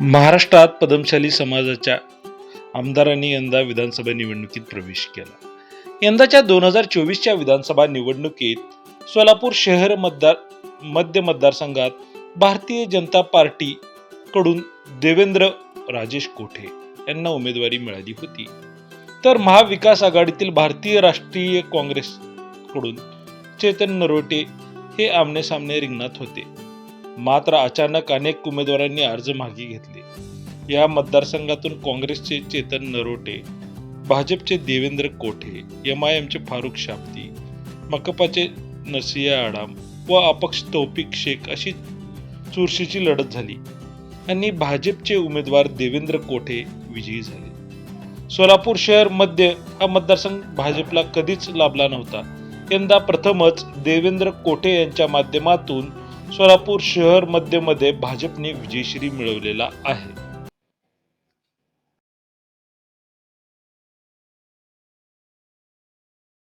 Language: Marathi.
महाराष्ट्रात पदमशाली समाजाच्या आमदारांनी यंदा विधानसभा निवडणुकीत प्रवेश केला. यंदाच्या दोन हजार चोवीसच्या विधानसभा निवडणुकीत सोलापूर शहर मतदार मध्य मतदारसंघात भारतीय जनता पार्टी कडून देवेंद्र राजेश कोठे यांना उमेदवारी मिळाली होती. तर महाविकास आघाडीतील भारतीय राष्ट्रीय काँग्रेस कडून चेतन नरोटे हे आमने सामने रिंगणात होते. मात्र अचानक अनेक उमेदवारांनी अर्ज मागे घेतले. या मतदारसंघातून काँग्रेसचे चेतन नरोटे भाजपचे देवेंद्र कोठे एम आय एमचे फारुख शाब्दी मकपाचे नसिया आडाम व अपक्ष तौफिक शेख अशी चुरशीची लढत झाली आणि भाजपचे उमेदवार देवेंद्र कोठे विजयी झाले. सोलापूर शहर मध्य हा मतदारसंघ भाजपला कधीच लाभला नव्हता. यंदा प्रथमच देवेंद्र कोठे यांच्या माध्यमातून सोलापूर शहर मध्यमध्ये भाजपने विजयश्री मिळवलेला आहे.